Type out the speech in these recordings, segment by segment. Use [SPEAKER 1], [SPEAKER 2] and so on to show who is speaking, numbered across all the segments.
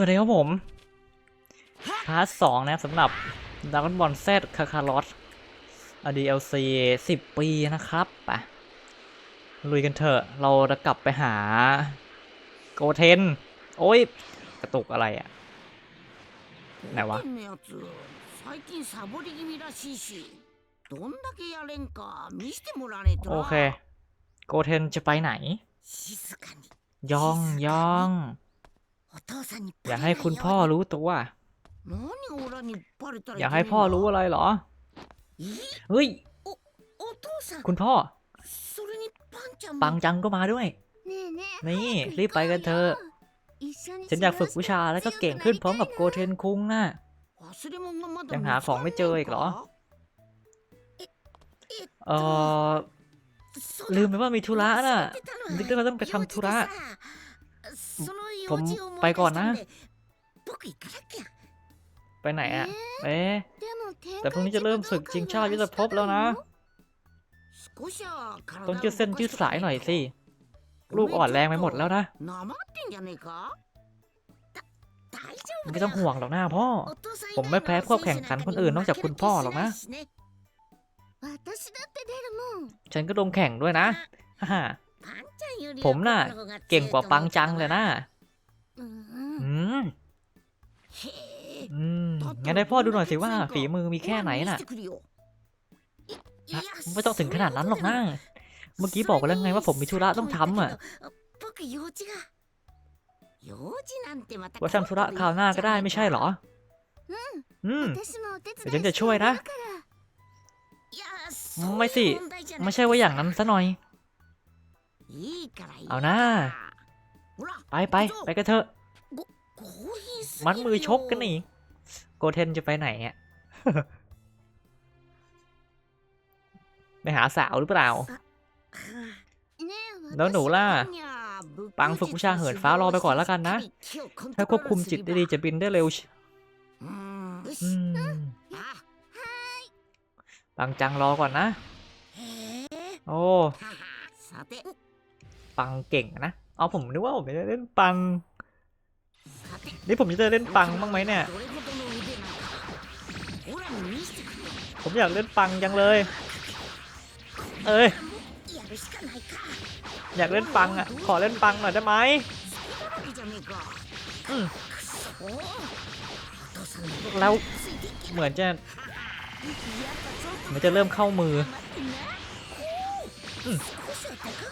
[SPEAKER 1] วัสดีครับผม พาร์ทสองนะสำหรับดัร์กบอลเซตคาคารอสอดีเอลซีสิบปีนะครับไปลุยกันเถอะ เราจะกลับไปหา โกเทน โอ้ย กระตุกอะไรอะ่ะ ไหนวะโอเค โกเทนจะไปไหน ย่องย่อง อยากให้คุณพ่อรู้ตัวอยากให้พ่อรู้อะไรเหรอ เฮ้ย คุณพ่อ ปังจังก็มาด้วย นี่ รีบไปกันเถอะ ฉันอยากฝึกวิชาแล้วก็เก่งขึ้นพร้อมกับโกเทนคุงน่ะ ยังหาของไม่เจออีกเหรอ เออลืมไปว่ามีธุระน่ะนึกว่าต้องไปทำธุระ ผมไปก่อนนะ ไปไหนอะเอ๊ะ แต่พรุ่งนี้จะเริ่มฝึกชิงชาติยุทธภพแล้วนะ ต้องยืดเส้นยืดสายหน่อยสิ ลูกอ่อนแรงไปหมดแล้วนะ ไม่ต้องห่วงหรอกนะพ่อ ผมไม่แพ้พวกแข่งขันคนอื่นนอกจากคุณพ่อหรอกนะ ฉันก็ลงแข่งด้วยนะ ฮ่าผมน่ะ เก่งกว่าปังจังเลยนะ อืมอืมงั้นให้พ่อดูหน่อยสิว่าฝีมือมีแค่ไหนน่ะ ไม่ต้องถึงขนาดนั้นหรอกนะเมื่อกี้บอกไปแล้วไงว่าผมมีธุระต้องทำอะว่าทำธุระคราวหน้าก็ได้ไม่ใช่เหรอ อืมเดี๋ยวฉันจะช่วยนะ ไม่สิ ไม่ใช่ว่าอย่างนั้นซะหน่อย เอานะ ไปไปไปกันเถอะ มัดมือชกกันนี่ โกเทนจะไปไหนอะไปหาสาวหรือเปล่า แล้วหนูล่ะ ปังฝึกวิชาเหินฟ้ารอไปก่อนแล้วกันนะ ถ้าควบคุมจิตได้ดีจะบินได้เร็วชิอืมปังจังรอก่อนนะ โอ้ ปังเก่งนะ เอาผมนึกว่าผมจะเล่นปัง นี่ผมจะเล่นปังบ้างไหมเนี่ย ผมอยากเล่นปังจังเลย เอ้ย อยากเล่นปังอะ ขอเล่นปังหน่อยได้ไหมแล้วเหมือนจะเหมือนจะเริ่มเข้ามืออม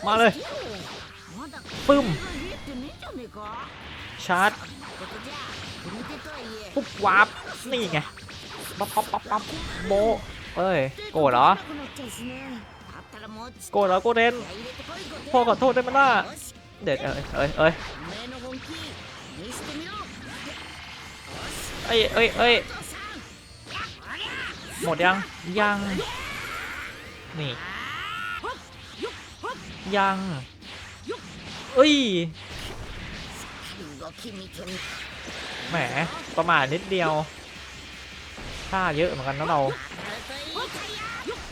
[SPEAKER 1] มาเลย ปึ้ม ชาร์จ ปุ๊บวาร์ปนี่ไงปั๊บปั๊บปั๊บปั๊บโบเอ้ย โกรธเหรอ โกรธเหรอ โกเดนพ่อขอโทษได้ไหมล่ะ เด็ดเอ้ยเอ้ยเอ้ยเอ้ยเอ้ยเอ้ยหมดยัง ยัง นี่ ยัง เอ้ยแหมประมาทนิดเดียวท่าเยอะเหมือนกันนะเรา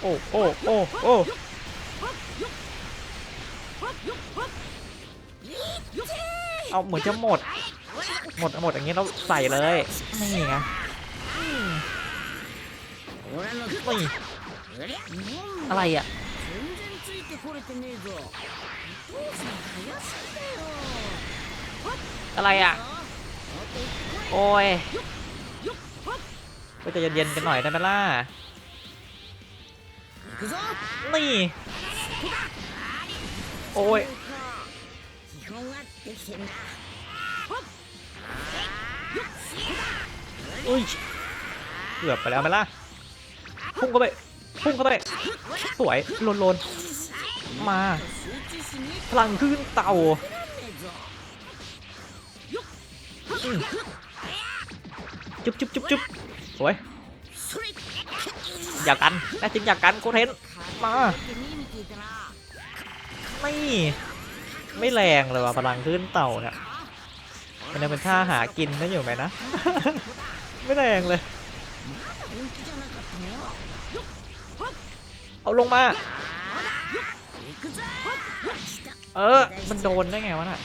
[SPEAKER 1] โอ้โอ้โอ้โอ้เอาเหมือนจะหมด หมดหมดอย่างงี้เราใส่เลยนี่ไงนี่อะไรอะ อะไรอะ โอ้ยก็จะเย็นๆกันหน่อยได้ไหมล่ะ นี่ โอ้ย อุ้ย เกือบไปแล้วไหมล่ะ พุ่งเข้าไป พุ่งเข้าไป สวยลนลนๆมา พลังขึ้นเต่าจุ๊บจุ๊บจุ๊บจุ๊บสวยอยากกันแน่จริงอยากกันโกเทนมาไม่ไม่แรงเลยว่ะพลังขึ้นเต่าเนี่ยมันยังเป็นท่าหากินได้อยู่ไหมนะ ไม่แรงเลย เอาลงมา เออ มันโดนได้ไงวะน่ะ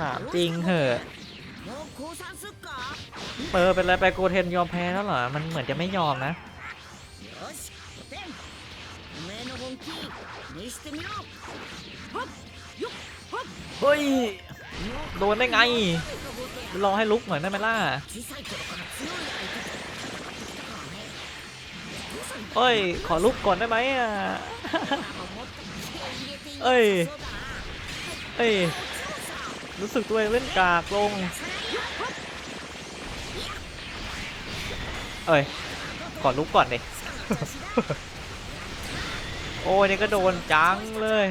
[SPEAKER 2] ถามจริงเหอะเปิดเป็นไรไปโกเทนยอมแพ้แล้วเหรอ มันเหมือนจะไม่ยอมนะ เฮ้ย โดนได้ไง รอให้ลุกเหมือนได้ไหมล่ะ เอ้ย ขอลุกก่อนได้ไหมอะ
[SPEAKER 1] เอ้ย
[SPEAKER 2] เอ้ย รู้สึกตัวเองเล่นกากลง เอ้ย ขอลุกก่อนดิโอ้ยนี่ก็โดนจังเลย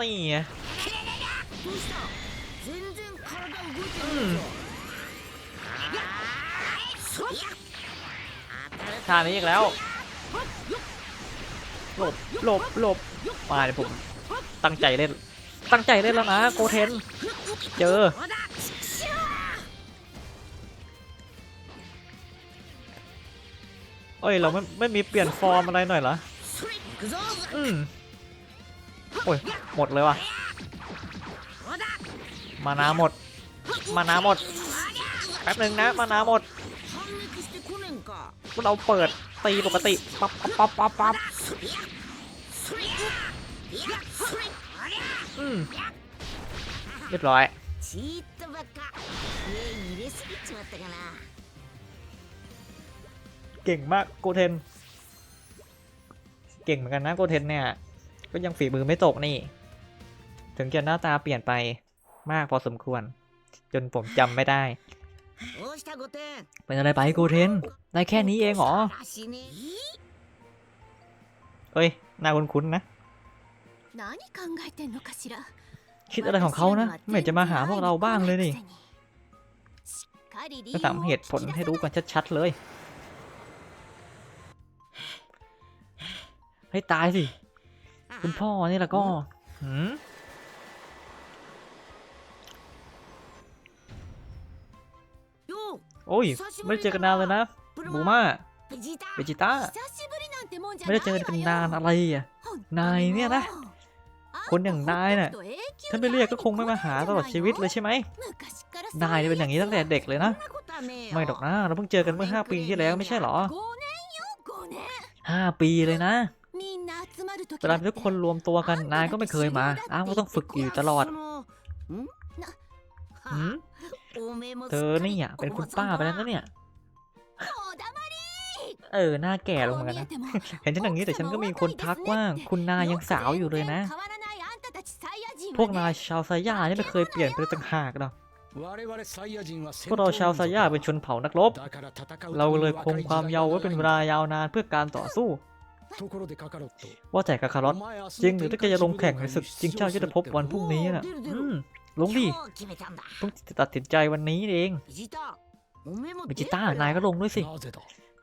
[SPEAKER 2] นี่
[SPEAKER 1] อะ
[SPEAKER 2] ท่านี้อีกแล้ว หลบ หลบ หลบ มาเดี๋ยวผม ตั้งใจเล่น ตั้งใจเล่นแล้วนะ โกเทน เจอ เอ้ย เราไม่ไม่มีเปลี่ยนฟอร์มอะไรหน่อยเหรอ อืมโอ้ย หมดเลยว่ะ มานาหมด มานาหมด แป๊บหนึ่งนะมานาหมดเราเปิดตีปกติปั๊บปั๊บปั๊บปั๊บเรียบร้อยเก่งมากโกเทน เก่งเหมือนกันนะโกเทนเนี่ย ก็ยังฝีมือไม่ตกนี่ ถึงจะหน้าตาเปลี่ยนไปมากพอสมควร จนผมจำไม่ได้ เป็นอะไรไปโกเทน ได้แค่นี้เองเหรอ เฮ้ยน่าคุ้นๆนะ คิดอะไรของเขานะ ไม่จะมาหาพวกเราบ้างเลยนี่ก็ถามเหตุผลให้รู้กันชัดๆเลย ให้ตายสิ คุณพ่อนี่ละก็หืม โอ้ย ไม่ได้เจอกันนานเลยนะ บูมาเบจิต้า ไม่ได้เจอกันนานอะไรอะ นายเนี่ยนะ คนอย่างนายน่ะท่าไม่เรียกก็คงไม่มาหาตลอดชีวิตเลยใช่ไหม นายเป็นอย่างนี้ตั้งแต่เด็กเลยนะ ไม่หรอกนะ เราเพิ่งเจอกันเมื่อ 5 ปีที่แล้วไม่ใช่หรอ
[SPEAKER 3] 5
[SPEAKER 2] ปีเลยนะเวลาทุกคนรวมตัวกันนายก็ไม่เคยมา อ้าวก็ต้องฝึกอยู่ตลอด เธอนี่ยเป็นคุณป้าไปแล้วเนี่ย เออ หน้าแก่ลงเหมือนกันนะ เห็นฉันอย่างนี้แต่ฉันก็มีคนทักว่าคุณนายยังสาวอยู่เลยนะ พวกนายชาวไซย่านี่ไม่เคยเปลี่ยนไปต่างหากหรอกพวกเราชาวไซย่าเป็นชนเผ่านักรบ เราเลยคงความเยาว์ไว้เป็นเวลายาวนานเพื่อการต่อสู้ว่าแต่กาคารอตจริงหรือถ้าแกจะลงแข่งในศึกจริงเจ้ายุทธภพวันพรุ่งนี้น่ะ ลงดิต้องตัดสินใจวันนี้เองมิจิต้านายก็ลงด้วยสิ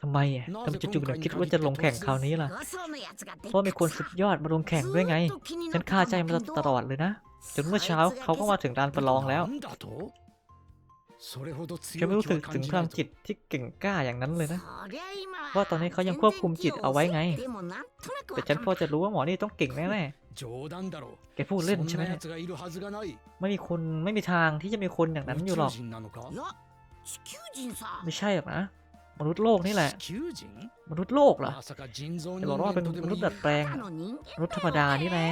[SPEAKER 2] ทำไมอะทำไมจู่ๆถึงคิดว่าจะลงแข่งคราวนี้ล่ะ เพราะมีคนสุดยอดมาลงแข่งด้วยไง ฉันคาใจมาตลอดเลยนะ จนเมื่อเช้าเขาก็มาถึงลานประลองแล้ว ฉันไม่รู้สึกถึงพลังจิตที่เก่งกล้าอย่างนั้นเลยนะ ว่าตอนนี้เขายังควบคุมจิตเอาไว้ไง แต่ฉันพอจะรู้ว่าหมอนี่ต้องเก่งแน่ๆแกพูดเล่นใช่ไหมไม่มีคนไม่มีทางที่จะมีคนอย่างนั้นอยู่หรอก ไม่ใช่หรอกนะมนุษย์โลกนี่แหละ มนุษย์โลกเหรอจะบอกว่าเป็นมนุษย์ดัดแปลง มนุษย์ธรรมดานี่แหละ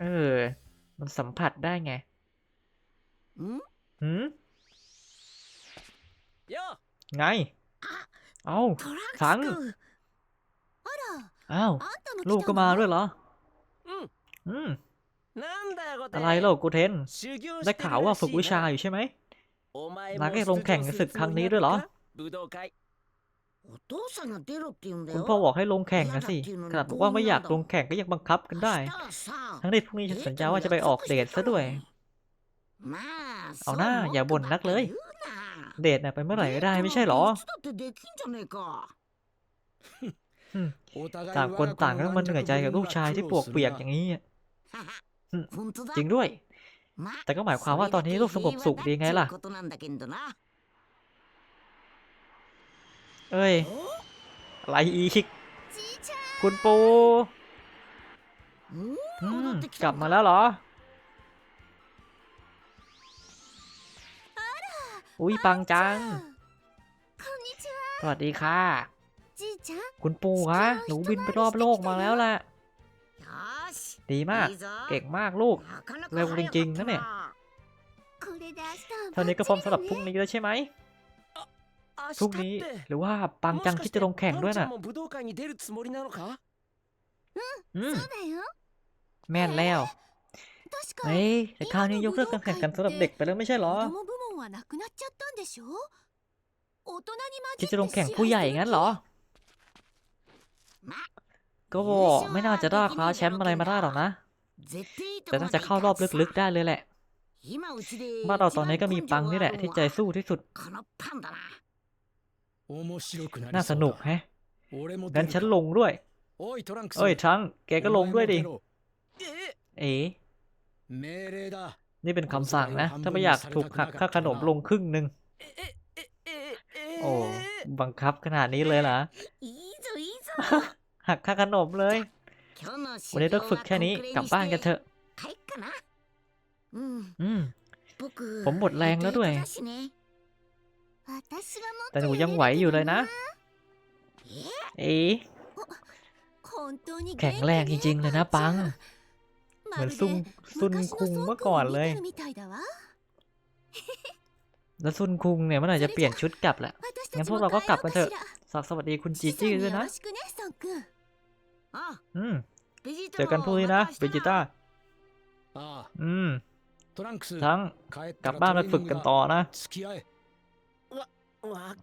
[SPEAKER 2] เออ มันสัมผัสได้ไง หืมไง เอา
[SPEAKER 3] ถัง
[SPEAKER 2] อ้าวลูกก็มาด้วยเหรอ อืมอะไรเล่ากูเทน ได้ข่าวว่าฝึกวิชาอยู่ใช่ไหมมาง
[SPEAKER 4] ได้
[SPEAKER 2] ลงแข่งศึกครั้งนี้ด้วยเหรอ คุณพ่อบอกให้ลงแข่งนะสิ ขนาดบอกว่าไม่อยากลงแข่งก็ยังบังคับกันได้ ทั้งดีพรุ่งนี้ฉันสัญญาว่าจะไปออกเดทซะด้วย เอาหน้าอย่าบ่นนักเลย เดทน่ะไปเมื่อไหร่ก็ได้ไม่ใช่หรอต่างคนต่างก็มันเหนื่อยใจกับลูกชายที่ปวกเปียกอย่างนี้จริงด้วย แต่ก็หมายความว่าตอนนี้ลูกสงบสุขดีไงล่ะ เอ้ย อะไรอีก คุณปูกลับมาแล้วเหรอ อุ้ยปังจัง สวัสดีค่ะ คุณปู่คะหนูบินไปรอบโลกมาแล้วล่ะ ดีมาก เก่งมากลูก เร็วจริงๆนะเนี่ยเท่านี้ก็พร้อมสำหรับพรุ่งนี้แล้วใช่ไหมพรุ่งนี้หรือว่าปังจังคิดจะลงแข่งด้วยน่ะอืมแม่นแล้วเฮ้ยแต่คราวนี้ยกเลิกการแข่งกันสำหรับเด็กไปแล้วไม่ใช่หรอ
[SPEAKER 3] はなくなっちゃったんでしょ大人に混
[SPEAKER 2] คิ
[SPEAKER 3] じ
[SPEAKER 2] ด
[SPEAKER 3] って
[SPEAKER 2] จะลงแข่งผู้ใหญ่งั้นเหรอ
[SPEAKER 1] ま
[SPEAKER 2] ก็ไม่น่าจะได้คว้าแชมป์อะไรมาได้หรอกนะ
[SPEAKER 1] 絶対いいと
[SPEAKER 2] แต่
[SPEAKER 1] こ
[SPEAKER 2] น่า
[SPEAKER 1] ま
[SPEAKER 2] จะ
[SPEAKER 1] で
[SPEAKER 2] เข้ารอบลึกๆได้เลยแหละ
[SPEAKER 1] 今うちで
[SPEAKER 2] บ้านเราตอนนี้ก็มีปังนี่แหละที่ใจสู้ที่สุด
[SPEAKER 1] このパンだな
[SPEAKER 5] 面白くなり
[SPEAKER 2] น่า
[SPEAKER 5] そ
[SPEAKER 2] ส
[SPEAKER 5] う
[SPEAKER 2] นุก
[SPEAKER 5] だ
[SPEAKER 2] แฮะ
[SPEAKER 5] 俺も出
[SPEAKER 2] งั้น
[SPEAKER 5] る
[SPEAKER 2] ฉัน
[SPEAKER 5] か
[SPEAKER 2] ลงด้วย
[SPEAKER 5] おいトランクス
[SPEAKER 2] เอ้ยทั้งแกก็ลงด้วยดิ
[SPEAKER 5] お前も出ろ
[SPEAKER 4] え
[SPEAKER 2] เอ๋
[SPEAKER 5] 命令だ
[SPEAKER 2] นี่เป็นคำสั่งนะ ถ้าไม่อยากถูกหักค่าขนมลงครึ่งหนึ่งโอ้บังคับขนาดนี้เลยเหรอหักค่าขนมเลย วันนี้ต้องฝึกแค่นี้กลับบ้านกันเถอะผมหมดแรงแล้วด้วย แต่หนูยังไหวอยู่เลยนะ เอ๊แข็งแรงจริงๆเลยนะปัง เหมือนซุนซุนคุงเมื่อก่อนเลย แล้วซุนคุงเนี่ยมันอไหร่จะเปลี่ยนชุดกลับแหละงั้นพวกเราก็กลับกั
[SPEAKER 3] น
[SPEAKER 2] เถอะสวัสดีคุณจีจี้ด้วยนะอืมเจอกันพรุ่งนี้นะเบจิต้าอืมทั้งกลับบ้านไปฝึกกันต่อนะ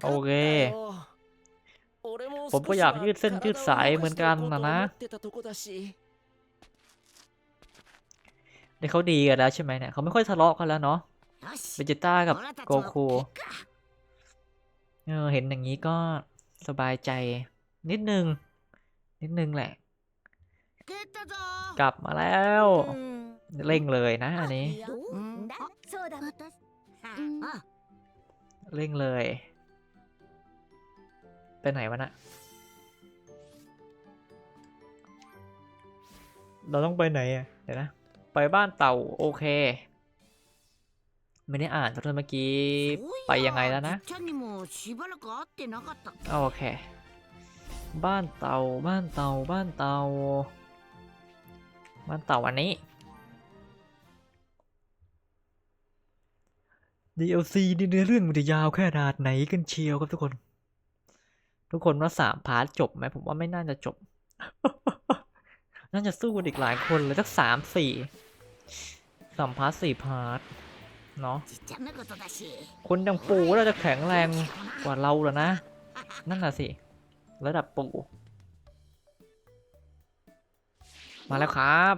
[SPEAKER 2] โอเค ผมก็อยากยืดเส้นยืดสายเหมือนกันนะนะ นี่เขาดีกันแล้วใช่ไหมเนี่ยเขาไม่ค่อยทะเลาะกันแล้วเนาะเบจิต้ากับโกคูเออเห็นอย่างนี้ก็สบายใจนิดนึง นิดนึงแหละ กลับมาแล้ว เร่งเลยนะอันนี้ เร่งเลย ไปไหนวะนะเราต้องไปไหนอะ เดี๋ยวนะ ไปบ้านเต่าโอเค ไม่ได้อ่านตันเมื่อกี้ไปยังไงแล้วนะ โอเค บ้านเต่าบ้านเต่าบ้านเต่าบ้านเต่าอันนี้ DLC นี่เดเรื่องมันจะยาวแค่นาดไหนกันเชียวครับทุกคน ทุกคนว่าสามพาร์ทจบไหมผมว่าไม่น่าจะจบ น่าจะสู้กันอีกหลายคนเลยสักสามสี่ สามพาร์ทสี่พาร์ทเนาะคนดังปู่เราจะแข็งแรงกว่าเราเหรอนะ นั่นน่ะสิ ระดับปู่ มาแล้วครับ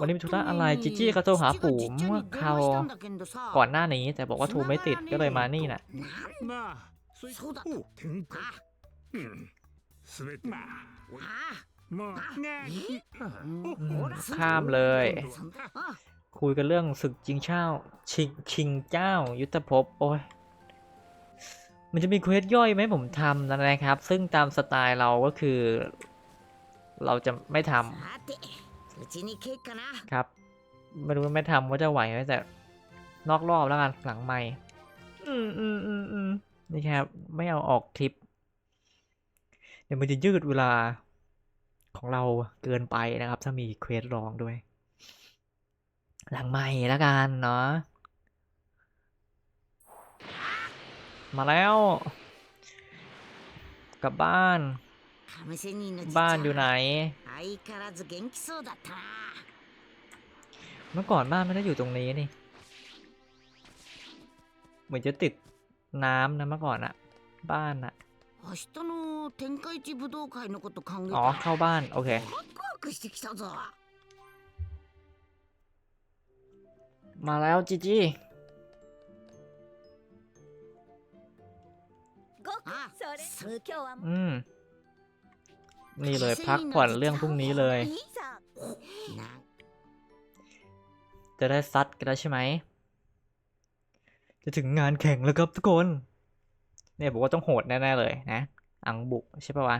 [SPEAKER 2] วันนี้มีธุระอะไรจิจี้เขาโทรหาปู่เมื่อคราก่อนหน้านี้แต่บอกว่าโทรไม่ติดก็เลยมานี่น่ะ ข้ามเลย คุยกันเรื่องศึกจิงเช่าชิงชิงเจ้า ยุทธภพโอ้ยมันจะมีเควสย่อยไหมผมทำนะนะครับ ซึ่งตามสไตล์เราก็คือ เราจะไม่ทำครับ ไม่รู้ไม่ทำว่าจะไหวไหมแต่ นอกรอบแล้วกันหลังไม่อืมอืมอืมอืมนี่ครับ ไม่เอาออกคลิป เดี๋ยวมันจะยืดเวลา ของเราเกินไปนะครับ ถ้ามีเควสร้องด้วย หลังใหม่แล้วกันเนาะมาแล้ว กลับบ้าน บ้านอยู่ไหน เมื่อก่อนบ้านไม่ได้อยู่ตรงนี้นี่ เหมือนจะติดน้ำนะเมื่อก่อนอะบ้านอะ
[SPEAKER 1] 明日の天下一武道会のこと考え
[SPEAKER 2] อ๋อ
[SPEAKER 1] たら
[SPEAKER 2] เข้าบ้าน โอเค
[SPEAKER 1] ワクワクしてきたぞ
[SPEAKER 2] มาแล้วจีจี้
[SPEAKER 3] ごく
[SPEAKER 1] あ
[SPEAKER 3] それ
[SPEAKER 1] そ
[SPEAKER 3] 今日は
[SPEAKER 2] อืม นี่เลยพักผ่อนเรื่องพรุ่งนี้เลย
[SPEAKER 3] いいさ
[SPEAKER 1] な
[SPEAKER 2] จะได้ซัดกันแล้วใช่ไหม จะถึงงานแข่งแล้วครับทุกคน เนี่ยบอกว่าต้องโหดแน่ๆเลยนะ อังบุใช่ปะวะ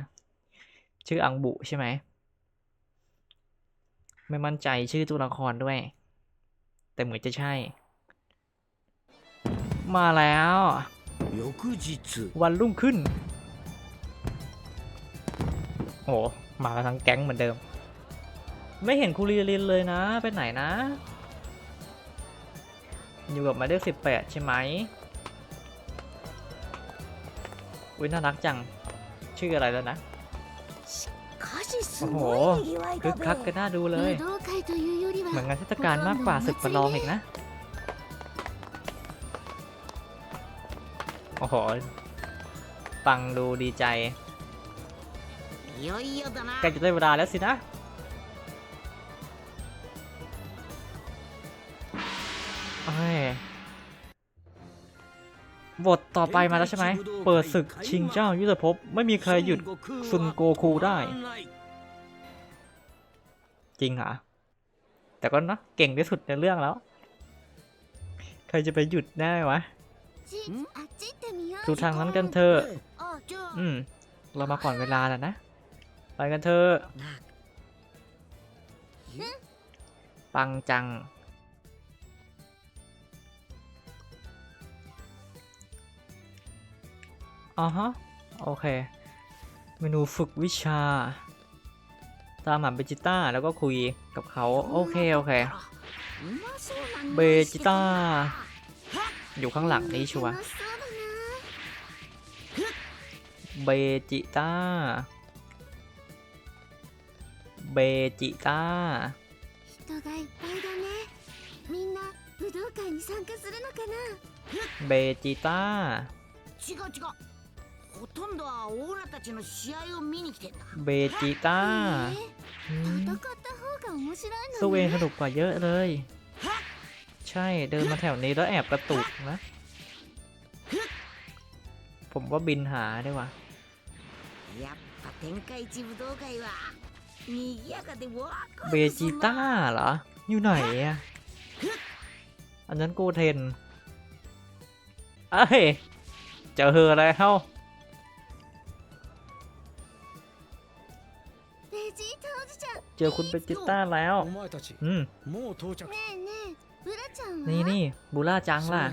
[SPEAKER 2] ชื่ออังบุใช่ไหม ไม่มั่นใจชื่อตัวละครด้วย แต่เหมือนจะใช่ มาแล้ว วันรุ่งขึ้น โอ้มาทั้งแก๊งเหมือนเดิม ไม่เห็นคูรีลินเลยนะ ไปไหนนะ อยู่กับมายเลขสิบแปดใช่ไหม อุ้ยน่ารักจัง ชื่ออะไรแล้วนะ
[SPEAKER 3] โอ้โห
[SPEAKER 2] คึกคักกันน่าดูเลย เหมือนงานเทศกาลมากกว่าศึกประลองอีกนะ โอ้โห ฟังดูดีใจใกล้จะได้เวลาแล้วสินะ บทต่อไปมาแล้วใช่ไหม เปิดศึกชิงเจ้ายุทธภพไม่มีใครหยุดซุนโกคูได้ จริงเหรอ แต่ก็นะเก่งที่สุดในเรื่องแล้ว ใครจะไปหยุดได้วะดูทางนั้นกันเถอะอืม เรามาก่อนเวลาแล้วนะ ไปกันเถอะปังจัง อ๋อฮะ โอเค เมนูฝึกวิชา ตามหาเบจิต้าแล้วก็คุยกับเขาโอเค โอเค เบจิต้า อยู่ข้างหลังนี่ชัวเบจิต้า เบจิต้าเบจิต้า
[SPEAKER 1] ほとんどはオーラたちの試合を見に来てんだ
[SPEAKER 2] เบจิต้า
[SPEAKER 3] え
[SPEAKER 2] อื
[SPEAKER 3] ー
[SPEAKER 2] ม
[SPEAKER 3] 戦った方が面白い
[SPEAKER 2] สู้
[SPEAKER 3] の
[SPEAKER 2] เอง
[SPEAKER 3] ね
[SPEAKER 2] สนุกกว่าเยอะเลย ใช่เดินมาแถวนี้แล้วแอบกระตุกนะ ผมว่าบินหาได้ว่ะ
[SPEAKER 1] やっぱ天下一武道会は賑やかでワクワ
[SPEAKER 2] เบ
[SPEAKER 1] クす
[SPEAKER 2] จิ
[SPEAKER 1] る
[SPEAKER 2] ต้า
[SPEAKER 1] な
[SPEAKER 2] เหรอ อยู่ไหนอะอันนั้นโกเทนเอ้ย เจอเธอแล้ว เจอคุณเปจิต้าแล้ว อืมนี่นี่บูล่าจังล่ะ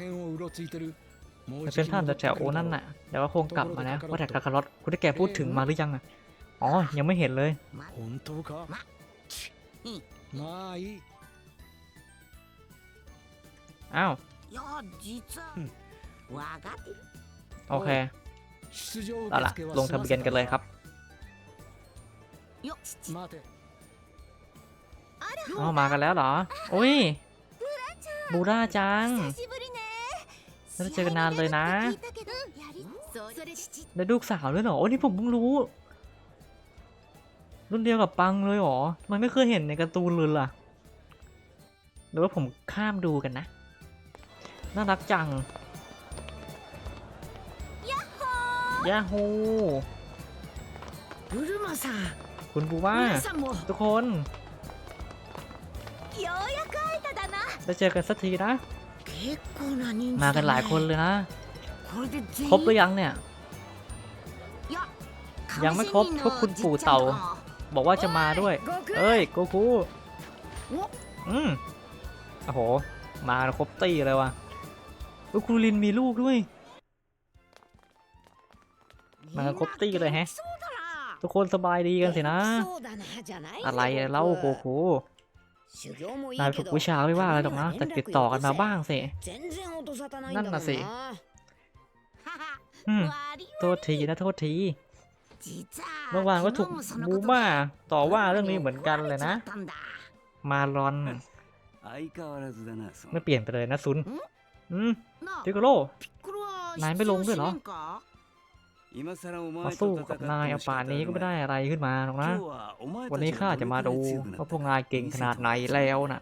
[SPEAKER 2] มัเป็นภา
[SPEAKER 5] พ
[SPEAKER 2] แถวโอนั่นน่ะ แต่ว่าคงกลับมาแล้วว่าแต่คาคารอตคุณได้แกพูดถึงมาหรือยังอะอ๋อ ยังไม่เห็นเลยอ้าวโอเคเอาล่ะ ลงทะเบียนกันเลยครับ
[SPEAKER 5] เอา
[SPEAKER 2] มากันแล้วเหรอ อุ้ยบูราจังไม่ได้เจอกันนานเลยนะได้วลูกสาวด้วยเหรอ โอ้นี่ผมเพิ่งรู้ รุ่นเดียวกับปังเลยหรอ มันไม่เคยเห็นในการ์ตูนเลยล่ะหรือว่าผมข้ามดูกันนะ น่ารักจังยาฮูคุณบูว่าทุกคน
[SPEAKER 3] ようやく会えただな
[SPEAKER 2] ได้เจอกันสักทีนะ
[SPEAKER 1] 結構な人数
[SPEAKER 2] มากันหลายคนเลยนะ
[SPEAKER 1] これで全員
[SPEAKER 2] ครบหรือยังเนี่ย
[SPEAKER 1] いや
[SPEAKER 2] ยังไม่ครบพวกคุณปู่เต่า บอกว่าจะมาด้วย เอ้ย โกคู
[SPEAKER 1] お
[SPEAKER 2] อืมโอ้โห มาครบตี้เลยว่ะลูกครูลินมีลูกด้วย มาครบตี้เลยแฮะ
[SPEAKER 1] そうだな
[SPEAKER 2] ทุกคนสบายดีกันสินะ
[SPEAKER 1] そうだなじゃないよ
[SPEAKER 2] อะไรเล่าโกคู
[SPEAKER 1] 修行もいい
[SPEAKER 2] นายฝึกวิชาไม่ว่าอะไรหรอกนะ แต่ติดต่อกันมาบ้างสิ นั่นน่ะสิโทษทีนะโทษทีเมื่อวานก็ถูกบูมาต่อว่าเรื่องนี้เหมือนกันเลยนะ มาลอนไม่เปลี่ยนไปเลยนะซุนอืมพิกโลนายไม่ลงด้วยเหรอ มาสู้กับนายเอาป่านนี้ก็ไม่ได้อะไรขึ้นมาหรอกนะ วันนี้ข้าจะมาดูว่าพวกนายเก่งขนาดไหนแล้วน่ะ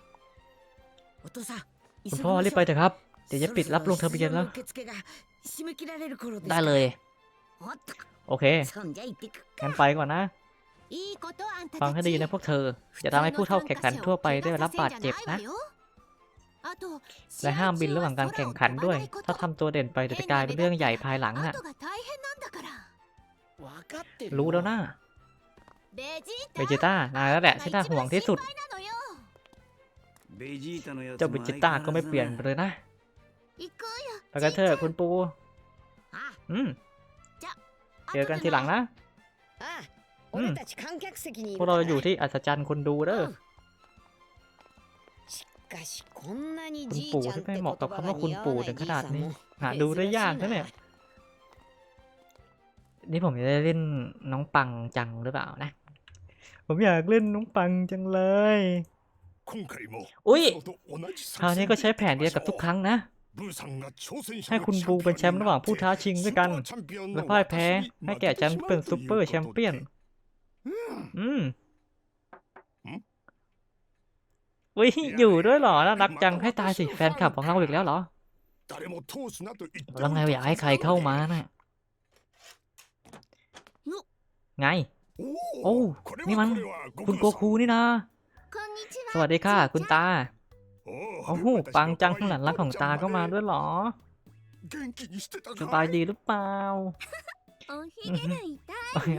[SPEAKER 2] คุณพ่อรีบไปเถอะครับ เดี๋ยวจะปิดรับลงทะเบียนแล้ว ได้เลย โอเค งั้นไปก่อนนะ ฟังให้ดีนะพวกเธอ อย่าทำให้ผู้เท่าแข่งขันทั่วไปได้รับบาดเจ็บนะ และห้ามบินระหว่างการแข่งขันด้วย ถ้าทำตัวเด่นไปเดี๋ยวจะกลายเป็นเรื่องใหญ่ภายหลังน่ะ รู้แล้วนะเบจิต้านายแล้วแหละที่น่าห่วงที่สุด เจ้าเบจิต้าก็ไม่เปลี่ยนเลยนะ
[SPEAKER 3] แล้
[SPEAKER 2] วก็เธอคุณปู อืม เจอกันทีหลังนะพวกเราอยู่ที่อัศจรรย์คนดูเด้อ
[SPEAKER 1] しかしこんなに
[SPEAKER 2] คุณ
[SPEAKER 1] じい
[SPEAKER 2] ปู่
[SPEAKER 1] ちゃん
[SPEAKER 2] ที่
[SPEAKER 1] って
[SPEAKER 2] ไม่
[SPEAKER 1] 言
[SPEAKER 2] เหมาะ
[SPEAKER 1] 葉
[SPEAKER 2] กับคำว่า
[SPEAKER 1] が
[SPEAKER 2] คุณ
[SPEAKER 1] 似合
[SPEAKER 2] ปู่
[SPEAKER 1] わな
[SPEAKER 2] ถึ
[SPEAKER 1] い
[SPEAKER 2] ง
[SPEAKER 1] じ
[SPEAKER 2] ข
[SPEAKER 1] い
[SPEAKER 2] นาด
[SPEAKER 1] さん
[SPEAKER 2] นี้
[SPEAKER 1] も
[SPEAKER 2] หาดูได้ยากนะเนี่ย นี่ผมจะได้เล่นน้องปังจังหรือเปล่านะ ผมอยากเล่นน้องปังจังเลย
[SPEAKER 5] 今回も
[SPEAKER 2] おい
[SPEAKER 5] いつもと同じ
[SPEAKER 2] คราวนี้ก็ใช้แผนเดียวกับทุกครั้งนะ
[SPEAKER 5] ブーさんが挑戦者
[SPEAKER 2] ให้คุณบูเป็นแชมป์ระหว่างผู้ท้าชิงด้วยกัน และพ่ายแพ้ให้แก่แชมป์เป็นซูเปอร์แชมเปี้ยน อืม วิ่ยอยู่ด้วยหรอน่ารักจังให้ตายสิแฟนคลับของเราอีกแล้วหรอแล้วไงอยากให้ใครเข้ามาน่ะไง โอ้นี่มันคุณโกคูนี่นะสวัสดีค่ะ คุณตา
[SPEAKER 5] โอ้
[SPEAKER 2] โหปังจังข้างหลังรักของตาก็มาด้วยหรอสบายดีหรือเปล่า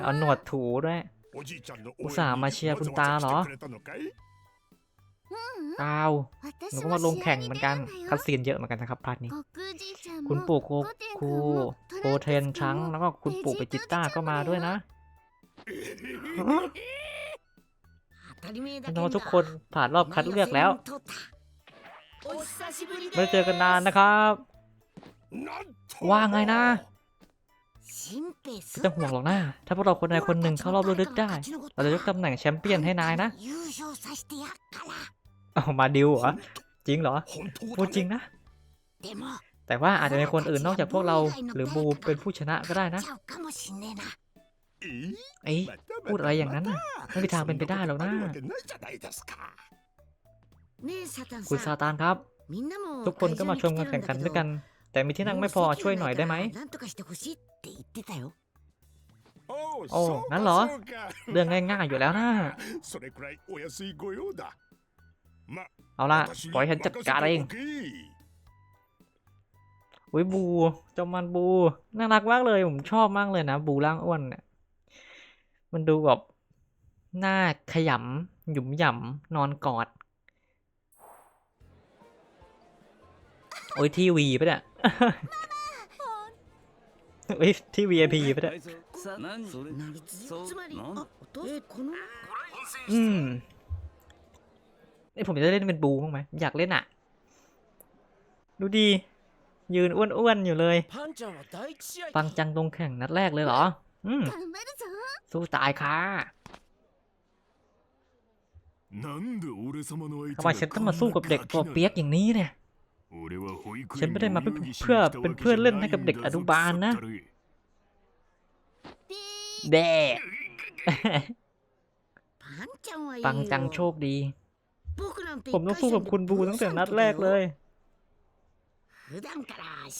[SPEAKER 2] เอาหนวดถูด้วยอุตส่าห์มาเชียร์คุณตาเหรอ
[SPEAKER 5] อ้า
[SPEAKER 2] วแล้
[SPEAKER 3] ว
[SPEAKER 2] ก็มาลงแข่งเหมือนกันคัดซีนเยอะเหมือนกันนะครับพาร์ทนี้ คุณปู่โกคูโกเทนชังแล้วก็คุณปู่ไปจิตต้าก็มาด้วยนะน้องทุกคนผ่านรอบคัดเลือกแล้วไม่เจอกันนานนะครับ ว่าไงนะไม่ต้องห่วงหรอกนะ ถ้าพวกเราคนใดคนหนึ่งเข้ารอบลึกได้ เราจะยกตำแหน่งแชมเปี้ยนให้นายนะ ออามาดิวเหรอจริงเหรอพูดจริงนะ แต่ว่าอาจจะมีคนอื่นนอกจากพวกเราหรือบูเป็นผู้ชนะก็ได้นะไอ้พูดอะไรอย่างนั้นไม่มีทางเป็นไปได้หรอกนะคุณซาตานครับ ทุกคนก็มาชมการแข่งขันด้วยกัน แต่มีที่นั่งไม่พอช่วยหน่อยได้ไหม
[SPEAKER 5] โอ้
[SPEAKER 2] งั้นเห
[SPEAKER 5] รอ
[SPEAKER 2] เรื่องง่ายๆอยู่แล้วนะ เอาละปล่อยฉันจัดการเองอุ้ยบูจอมันบูน่ารักมากเลยผมชอบมากเลยนะ บูร่างอ้วนเนี่ยมันดูแบบหน้าขยำหยุมหยำนอนกอด โอ้ยทีวีปะเนี่ยโอ้ยที่ VIP ปะเนี่ยอืม ไอผมจะเล่นเป็นบูมั้งไหมอยากเล่นอะ ดูดี ยืนอ้วนๆอยู่เลย ปังจังตรงแข่งนัดแรกเลยเหรอ อืมสู้ตายค่ะทำไมฉันต้องมาสู้กับเด็กตัวเปียกอย่างนี้เนี่ย ฉันไม่ได้มาเพื่อเป็นเพื่อนเล่นให้กับเด็กอนุบาลนะเด็
[SPEAKER 1] ก
[SPEAKER 2] ปังจังโชคดี ผมต้องสู้กับคุณบูตั้งแต่นัดแรกเลย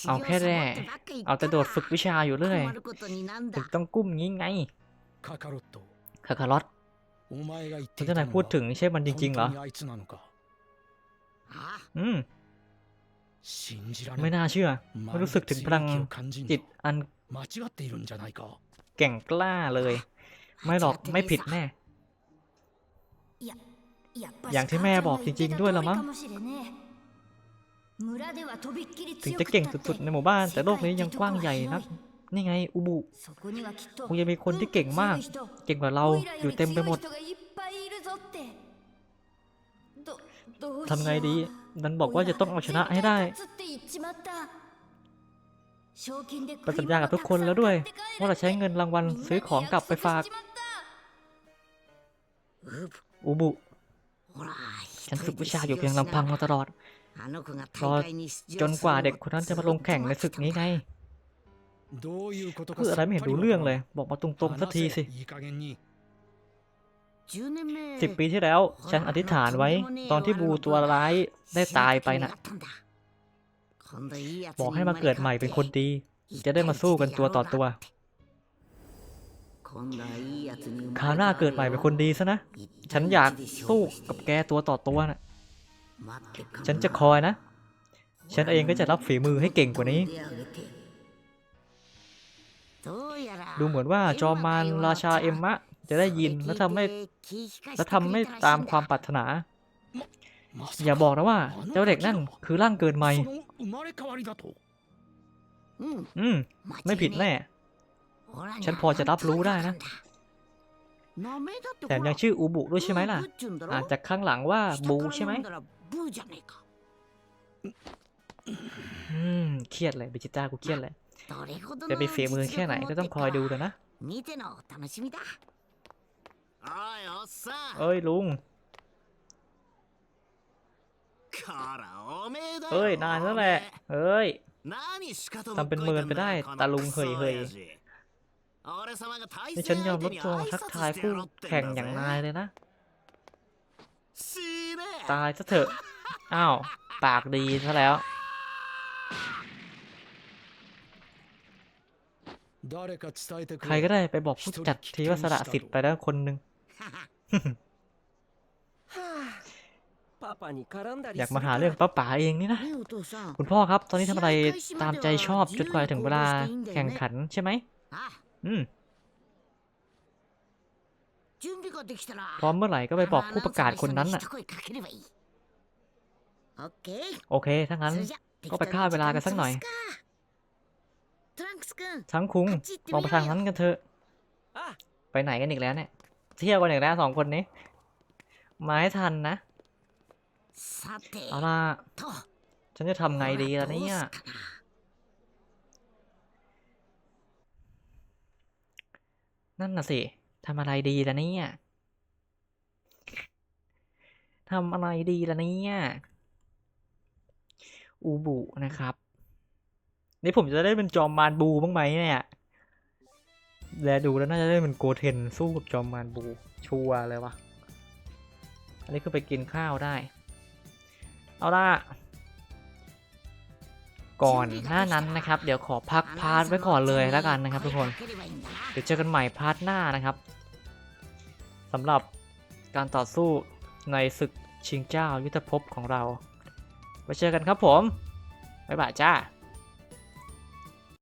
[SPEAKER 2] เอาแค่แร่เอาแต่โดดฝึกวิชาอยู่เรื่อยถึงต้องกุ้มงี้ไง คาคารอต
[SPEAKER 6] คาคาร
[SPEAKER 2] อ
[SPEAKER 6] ต
[SPEAKER 2] คุ
[SPEAKER 6] ณ
[SPEAKER 2] เจ้านายพูดถึงใช่มันจริงๆเหรอ อืม ไม่น่าเชื่อไม่รู้สึกถึงพลังจิตอันแก่งกล้าเลย ไม่หรอกไม่ผิดแน่ อย่างที่แม่บอกจริง ๆ ด้วยละมั้งถึงจะเก่งสุดๆในหมู่บ้านแต่โลกนี้ยังกว้างใหญ่นักนี่ไงอุบุคงจะมีคนที่เก่งมาก เก่งกว่าเราอยู่เต็มไปหมดทำไงดีนันบอกว่าจะต้องเอาชนะให้ได้ก็สัญญากับทุกคนแล้วด้วย ว่าเราใช้เงินรางวัลซื้อของกลับไปฝาก อุบุ
[SPEAKER 1] ほら
[SPEAKER 2] ฉันฝึกวิชาอยู่เพียงลำพังมาตลอดรอจนกว่าเด็กคนนั้นจะมาลงแข่งในศึกนี้ไงพูดอะไรไม่เห็นรู้เรื่องเลย บอกมาตรงๆสักทีสิสิบปีที่แล้ว ฉันอธิษฐานไว้ ตอนที่บูตัวร้ายได้ตายไปนะ่ะ บอกให้มาเกิดใหม่เป็นคนดี จะได้มาสู้กันตัวต่อตัวตว คาน่าเกิดใหม่เป็นคนดีซะนะ ฉันอยากสู้กับแกตัวต่อตัวนะฉันจะคอยนะ ฉันเองก็จะรับฝีมือให้เก่งกว่านี้ ดูเหมือนว่าจอมมานราชาเอ็มมะ จะได้ยินและทำให้และทำไม่ตามความปรารถนา อย่าบอกนะว่า เจ้าเด็กนั่นคือร่างเกิดใหม่ อืม ไม่ผิดแน่ ฉันพอจะรับรู้ได้นะ แต่ยังชื่ออูบุด้วยใช่ไหมล่ะ อาจจะข้างหลังว่าบูใช่ไหมเครียดเลยบิจิต้ากูเครียดเลยจะไปเฟีมือแค่ไหนก็ต้องคอยดูกันนะเฮ้ยลุงเฮ้ยนานแล้วแหละเฮ้ยทำเป็นเมินไปได้ตาลุงเฮยเฮย ฉันยอมลดตัวทักทายคู่แข่งอย่างนายเลยนะ ตายซะเถอะ อ้าว ปากดีซะแล้ว ใครก็ได้ไปบอกผู้จัดทีว่าสละสิทธิ์ไปแล้วคนหนึ่งอยากมาหาเรื่องป้าป๋าเองนี่นะ คุณพ่อครับ ตอนนี้ทำอะไรตามใจชอบจนกว่าถึงเวลาแข่งขันใช่ไหม มพร้อมเมื่อไหร่ก็ไปบอกผู้ประกาศคนนั้นอะ โอเค ถ้างั้น ก็ไปฆ่าเวลากันสักหน่อย ทั้งคุงมองไปทางนั้นกันเถอะ ไปไหนกันอีกแล้วเนี่ย เที่ยวกันอีกแล้วสองคนนี้ มาให้ทันนะ เอาล่ะ ฉันจะทำไงดีล่ะเนี่ย นั่นน่ะสิทำอะไรดีล่ะเนี่ยทำอะไรดีล่ะเนี่ยอูบุนะครับ นี่ผมจะได้เป็นจอมมารบูบ้างไหมเนี่ยแลดูแล้วน่าจะได้เป็นโกเทนสู้กับจอมมารบูชัวร์เลยวะอันนี้คือไปกินข้าวได้ เอาละ ก่อนหน้านั้นนะครับ เดี๋ยวขอพักพาร์ทไว้ก่อนเลยแล้วกันนะครับ ทุกคนเดี๋ยวเจอกันใหม่พาร์ทหน้านะครับสำหรับการต่อสู้ในศึกชิงเจ้ายุทธภพของเราไว้เจอกันครับผมบ๊ายบายจ้า